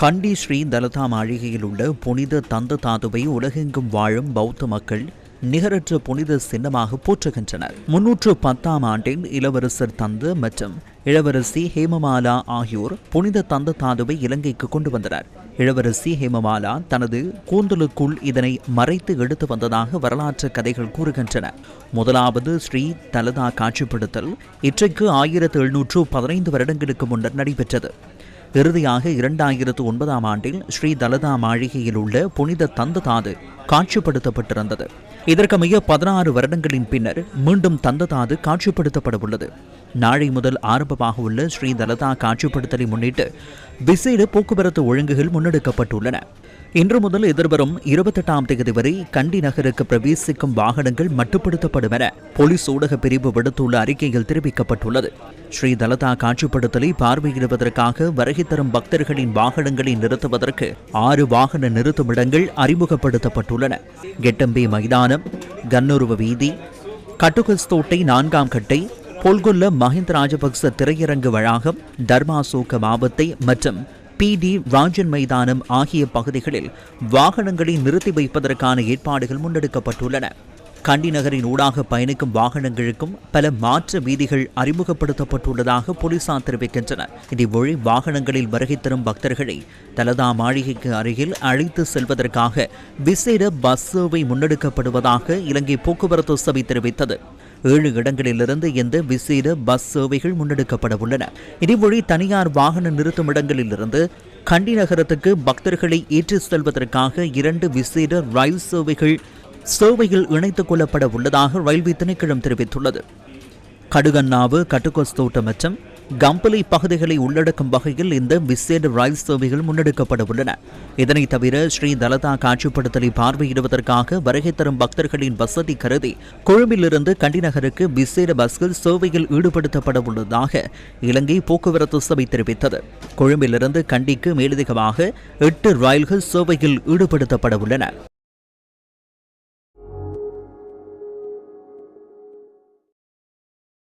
கண்டி ஸ்ரீ தலதா மாளிகையில் உள்ள புனித தந்த தாதுவை உலகெங்கும் வாழும் பௌத்த மக்கள் நிகரற்ற புனித சின்னமாக போற்றுகின்றனர். முன்னூற்று பத்தாம் ஆண்டில் இளவரசர் தந்து மற்றும் இளவரசி ஹேமமாலா ஆகியோர் புனித தந்த தாதுவை இலங்கைக்கு கொண்டு வந்தனர். இளவரசி ஹேமமாலா தனது கூந்தலுக்குள் இதனை மறைத்து எடுத்து வந்ததாக வரலாற்று கதைகள் கூறுகின்றன. முதலாவது ஸ்ரீ தலதா காட்சிப்படுத்தல் இற்றைக்கு ஆயிரத்து எழுநூற்று பதினைந்து வருடங்களுக்கு முன்னர் நடைபெற்றது. இறுதியாக இரண்டாயிரத்து ஒன்பதாம் ஆண்டில் ஸ்ரீ தலதா மாளிகையில் உள்ள புனித தந்த தாது காட்சிப்படுத்தப்பட்டிருந்தது மிக பதினாறு வருடங்களின் பின்னர் மீண்டும் தந்த தாது காட்சிப்படுத்தப்பட உள்ளது நாளை முதல் ஆரம்பமாக உள்ள ஸ்ரீ தலதா காட்சிப்படுத்தலை முன்னிட்டு விசேட போக்குவரத்து ஒழுங்குகள் முன்னெடுக்கப்பட்டுள்ளன. இன்று முதல் எதிர்வரும் இருபத்தெட்டாம் தேதி வரை கண்டி நகருக்கு பிரவேசிக்கும் வாகனங்கள் மட்டுப்படுத்தப்படும் என போலீஸ் ஊடக பிரிவு விடுத்துள்ள அறிக்கையில் தெரிவிக்கப்பட்டுள்ளது. ஸ்ரீ தலதா காட்சிப்படுத்தலை பார்வையிடுவதற்காக வருகை தரும் பக்தர்களின் வாகனங்களை நிறுத்துவதற்கு ஆறு வாகன நிறுத்துமிடங்கள் அறிமுகப்படுத்தப்பட்டுள்ளன. கெட்டம்பே மைதானம் கன்னுருவ வீதி கட்டுகஸ்தோட்டை நான்காம் கட்டை பொல்கொல்ல மஹிந்த ராஜபக்ச திரையரங்கு வளாகம் தர்மாசோக மாவத்தை மற்றும் பி டி ராஜன் மைதானம் ஆகிய பகுதிகளில் வாகனங்களை நிறுத்தி வைப்பதற்கான ஏற்பாடுகள் முன்னெடுக்கப்பட்டுள்ளன. கண்டி நகரின் ஊடாக பயணிக்கும் வாகனங்களுக்கும் பல மாற்று வீதிகள் அறிமுகப்படுத்தப்பட்டுள்ளதாக போலீசார் தெரிவிக்கின்றனர். இதேபோல் வாகனங்களில் வருகை தரும் பக்தர்களை தலதா மாளிகைக்கு அருகில் அழைத்து செல்வதற்காக விசேட பஸ் சேவை முன்னெடுக்கப்படுவதாக இலங்கை போக்குவரத்து சபை தெரிவித்தது. ஏழு இடங்களிலிருந்து இந்த விசேட பஸ் சேவைகள் முன்னெடுக்கப்பட உள்ளன. இதேவழி தனியார் வாகன நிறுத்தும் இடங்களிலிருந்து கண்டி நகரத்துக்கு பக்தர்களை ஏற்றிச் செல்வதற்காக இரண்டு விசேட ரயில் சேவைகள் சேவையில் இணைத்துக் கொள்ளப்பட உள்ளதாக ரயில்வே திணைக்களம் தெரிவித்துள்ளது. கடுகண்ணாவு கட்டுக்கோஸ்தோட்ட மற்றும் கம்பளி பகுதிகளை உள்ளடக்கும் வகையில் இந்த விசேட ரயில் சேவைகள் முன்னெடுக்கப்பட உள்ளன. இதனைத் தவிர ஸ்ரீ தலதா காட்சிப்படுத்தலை பார்வையிடுவதற்காக வருகை தரும் பக்தர்களின் வசதி கருதி கொழும்பிலிருந்து கண்டிநகருக்கு விசேட பஸ்கள் சேவையில் ஈடுபடுத்தப்பட உள்ளதாக இலங்கை போக்குவரத்து சபை தெரிவித்தது. கொழும்பிலிருந்து கண்டிக்கு மேலதிகமாக எட்டு ரயில்கள் சேவையில் ஈடுபடுத்தப்பட உள்ளன.